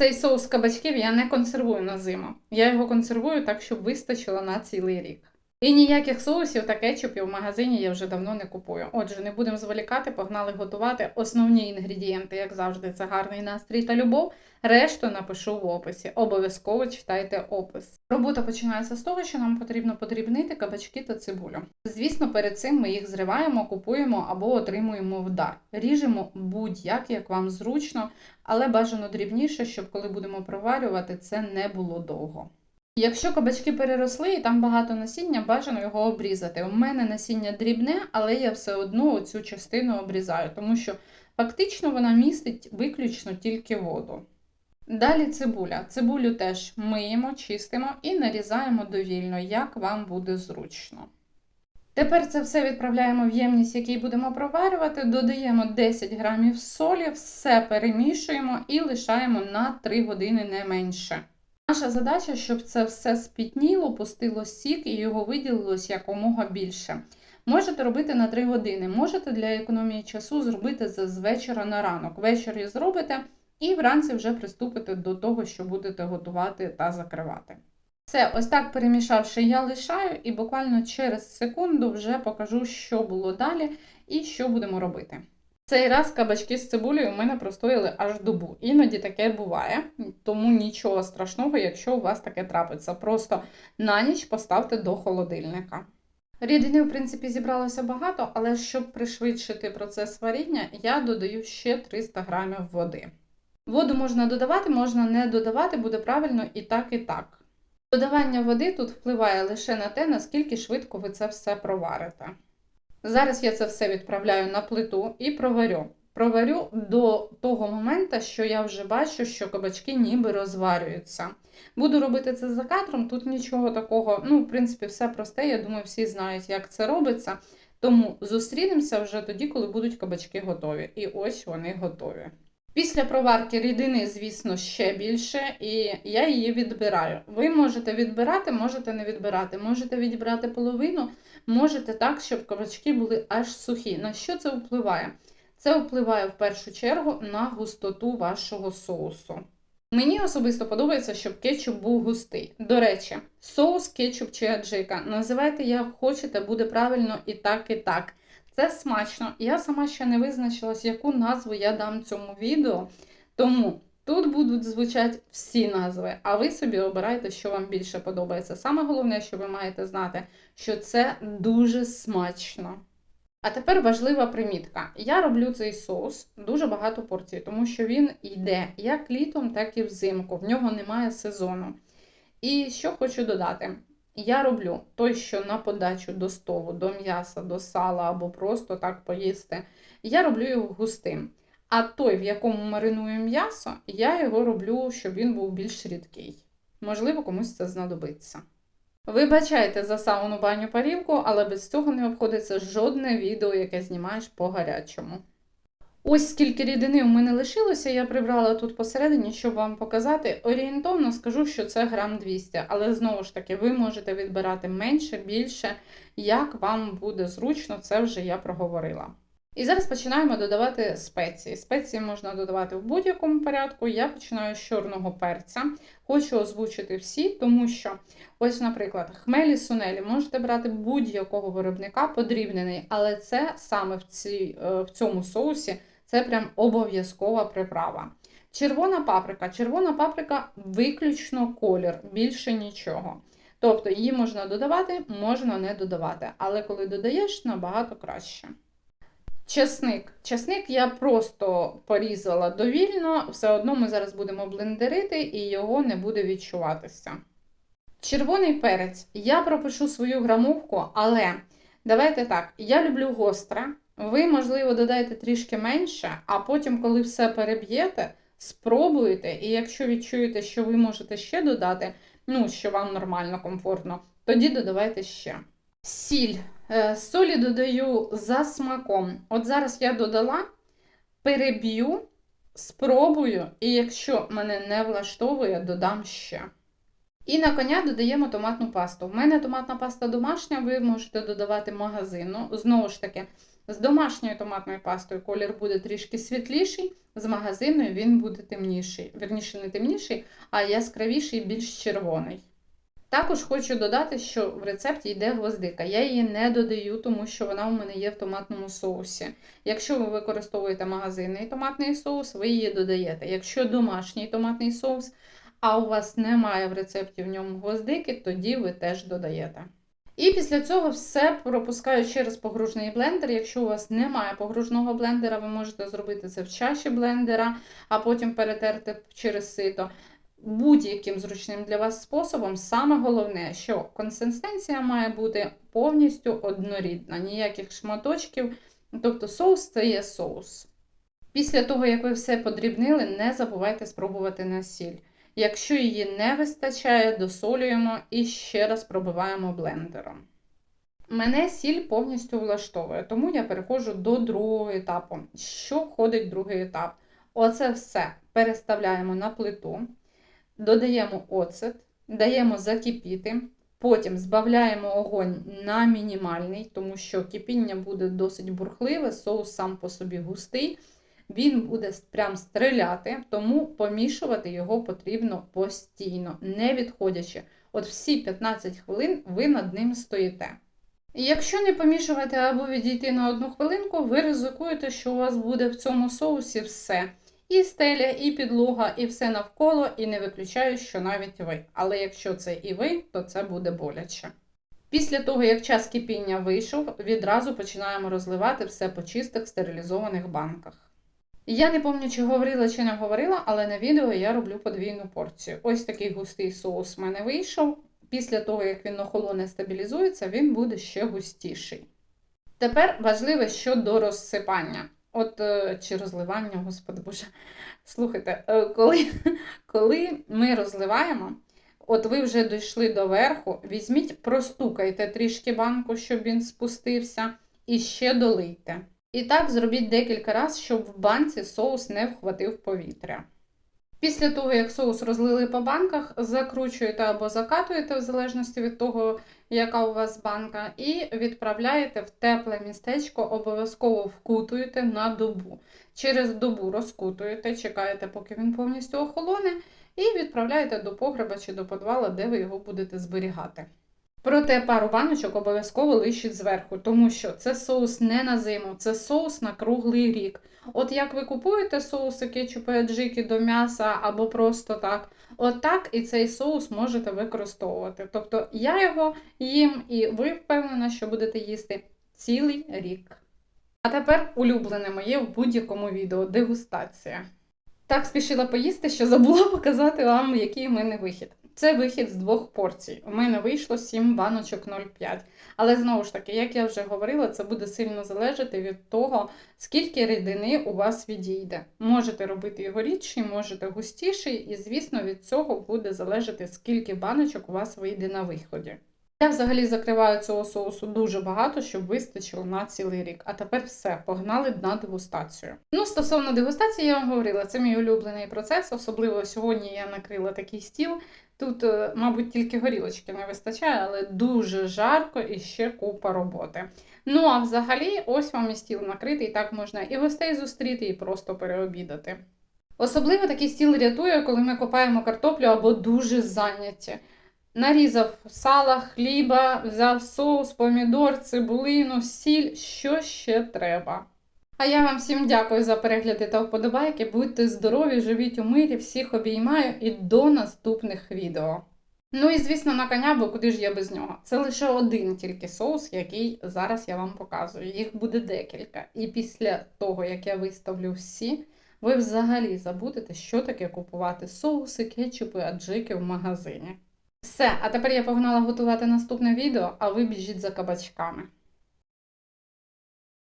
Цей соус кабачків я не консервую на зиму. Я його консервую так, щоб вистачило на цілий рік. І ніяких соусів та кетчупів в магазині я вже давно не купую. Отже, не будемо зволікати, погнали готувати. Основні інгредієнти, як завжди, це гарний настрій та любов. Решту напишу в описі. Обов'язково читайте опис. Робота починається з того, що нам потрібно подрібнити кабачки та цибулю. Звісно, перед цим ми їх зриваємо, купуємо або отримуємо в дар. Ріжемо будь-як, як вам зручно, але бажано дрібніше, щоб коли будемо проварювати, це не було довго. Якщо кабачки переросли і там багато насіння, бажано його обрізати. У мене насіння дрібне, але я все одно оцю частину обрізаю, тому що фактично вона містить виключно тільки воду. Далі цибуля. Цибулю теж миємо, чистимо і нарізаємо довільно, як вам буде зручно. Тепер це все відправляємо в ємність, який будемо проварювати, додаємо 10 грамів солі, все перемішуємо і лишаємо на 3 години не менше. Наша задача, щоб це все спітніло, пустило сік і його виділилось якомога більше. Можете робити на 3 години, можете для економії часу зробити це з вечора на ранок. Ввечері зробите і вранці вже приступите до того, що будете готувати та закривати. Все, ось так перемішавши, я лишаю і буквально через секунду вже покажу, що було далі і що будемо робити. Цей раз кабачки з цибулею у мене простояли аж добу. Іноді таке буває, тому нічого страшного, якщо у вас таке трапиться. Просто на ніч поставте до холодильника. Рідини, в принципі, зібралося багато, але щоб пришвидшити процес варіння, я додаю ще 300 грамів води. Воду можна додавати, можна не додавати, буде правильно і так, і так. Додавання води тут впливає лише на те, наскільки швидко ви це все проварите. Зараз я це все відправляю на плиту і проварю. Проварю до того моменту, що я вже бачу, що кабачки ніби розварюються. Буду робити це за кадром, тут нічого такого, ну, в принципі, все просте, я думаю, всі знають, як це робиться. Тому зустрінемося вже тоді, коли будуть кабачки готові. І ось вони готові. Після проварки рідини, звісно, ще більше, і я її відбираю. Ви можете відбирати, можете не відбирати, можете відібрати половину, можете так, щоб кабачки були аж сухі. На що це впливає? Це впливає в першу чергу на густоту вашого соусу. Мені особисто подобається, щоб кетчуп був густий. До речі, соус, кетчуп чи аджика. Називайте як хочете, буде правильно і так, і так. Це смачно. Я сама ще не визначилась, яку назву я дам цьому відео. Тому тут будуть звучати всі назви, а ви собі обирайте, що вам більше подобається. Саме головне, що ви маєте знати, що це дуже смачно. А тепер важлива примітка. Я роблю цей соус дуже багато порцій, тому що він йде як літом, так і взимку. В нього немає сезону. І що хочу додати. Я роблю той, що на подачу до столу, до м'яса, до сала або просто так поїсти. Я роблю його густим. А той, в якому мариную м'ясо, я його роблю, щоб він був більш рідкий. Можливо, комусь це знадобиться. Вибачайте за сауну баню парівку, але без цього не обходиться жодне відео, яке знімаєш по гарячому. Ось скільки рідини у мене лишилося, я прибрала тут посередині, щоб вам показати. Орієнтовно скажу, що це грам 200, але знову ж таки, ви можете відбирати менше, більше, як вам буде зручно, це вже я проговорила. І зараз починаємо додавати спеції. Спеції можна додавати в будь-якому порядку. Я починаю з чорного перця. Хочу озвучити всі, тому що, ось, наприклад, хмелі сунелі можете брати будь-якого виробника подрібнений, але це саме в, цій, в цьому соусі це прям обов'язкова приправа. Червона паприка. Червона паприка виключно колір, більше нічого. Тобто її можна додавати, можна не додавати. Але коли додаєш, набагато краще. Чесник. Чесник я просто порізала довільно, все одно ми зараз будемо блендерити і його не буде відчуватися. Червоний перець. Я пропишу свою грамовку, але давайте так, я люблю гостре. Ви, можливо, додаєте трішки менше, а потім, коли все переб'єте, спробуєте, і якщо відчуєте, що ви можете ще додати, ну, що вам нормально, комфортно, тоді додавайте ще. Сіль. Е, солі додаю за смаком. От зараз я додала, переб'ю, спробую, і якщо мене не влаштовує, додам ще. І на коня додаємо томатну пасту. У мене томатна паста домашня, ви можете додавати магазинну. Знову ж таки, З домашньою томатною пастою колір буде трішки світліший, з магазинною він буде темніший. Вірніше, не темніший, а яскравіший, більш червоний. Також хочу додати, що в рецепті йде гвоздика. Я її не додаю, тому що вона у мене є в томатному соусі. Якщо ви використовуєте магазинний томатний соус, ви її додаєте. Якщо домашній томатний соус, а у вас немає в рецепті в ньому гвоздики, тоді ви теж додаєте. І після цього все пропускаю через погружний блендер. Якщо у вас немає погружного блендера, ви можете зробити це в чаші блендера, а потім перетерти через сито. Будь-яким зручним для вас способом, саме головне, що консистенція має бути повністю однорідна, ніяких шматочків. Тобто соус це є соус. Після того, як ви все подрібнили, не забувайте спробувати на сіль. Якщо її не вистачає, досолюємо і ще раз пробиваємо блендером. Мене сіль повністю влаштовує, тому я переходжу до другого етапу. Що входить в другий етап? Оце все переставляємо на плиту, додаємо оцет, даємо закипіти, потім збавляємо огонь на мінімальний, тому що кипіння буде досить бурхливе, соус сам по собі густий він буде прям стріляти, тому помішувати його потрібно постійно, не відходячи. От всі 15 хвилин ви над ним стоїте. Якщо не помішувати або відійти на одну хвилинку, ви ризикуєте, що у вас буде в цьому соусі все. І стеля, і підлога, і все навколо, і не виключаю, що навіть ви. Але якщо це і ви, то це буде боляче. Після того, як час кипіння вийшов, відразу починаємо розливати все по чистих стерилізованих банках. Я не пам'ятаю, чи говорила, чи не говорила, але на відео я роблю подвійну порцію. Ось такий густий соус в мене вийшов. Після того, як він охолоне стабілізується, він буде ще густіший. Тепер важливе щодо розсипання. От е, чи розливання, господи боже. Слухайте, е, коли коли ми розливаємо, от ви вже дійшли до верху, візьміть, простукайте трішки банку, щоб він спустився, і ще долийте. І так зробіть декілька разів, щоб в банці соус не вхватив повітря. Після того, як соус розлили по банках, закручуєте або закатуєте, в залежності від того, яка у вас банка, і відправляєте в тепле містечко, обов'язково вкутуєте на добу. Через добу розкутуєте, чекаєте, поки він повністю охолоне, і відправляєте до погреба чи до подвала, де ви його будете зберігати. Проте пару баночок обов'язково лишіть зверху, тому що це соус не на зиму, це соус на круглий рік. От як ви купуєте соуси кетчупи аджики до м'яса або просто так, от так і цей соус можете використовувати. Тобто я його їм і ви впевнена, що будете їсти цілий рік. А тепер улюблене моє в будь-якому відео дегустація. Так спішила поїсти, що забула показати вам, який в мене вихід. Це вихід з двох порцій. У мене вийшло 7 баночок 0,5. Але знову ж таки, як я вже говорила, це буде сильно залежати від того, скільки рідини у вас відійде. Можете робити його рідший, можете густіший, і, звісно, від цього буде залежати, скільки баночок у вас вийде на виході. Я взагалі закриваю цього соусу дуже багато, щоб вистачило на цілий рік. А тепер все, погнали на дегустацію. Ну, стосовно дегустації, я вам говорила, це мій улюблений процес. Особливо сьогодні я накрила такий стіл. Тут, е, мабуть, тільки горілочки не вистачає, але дуже жарко і ще купа роботи. Ну, а взагалі, ось вам і стіл накритий, так можна і гостей зустріти, і просто переобідати. Особливо такий стіл рятує, коли ми копаємо картоплю або дуже зайняті. Нарізав сала, хліба, взяв соус, помідор, цибулину, сіль, що ще треба. А я вам всім дякую за перегляди та вподобайки. Будьте здорові, живіть у мирі, всіх обіймаю і до наступних відео. Ну і звісно, на коня, бо куди ж я без нього? Це лише один тільки соус, який зараз я вам показую. Їх буде декілька. І після того, як я виставлю всі, ви взагалі забудете, що таке купувати соуси, кетчупи, аджики в магазині. Все, а тепер я погнала готувати наступне відео, а ви біжіть за кабачками.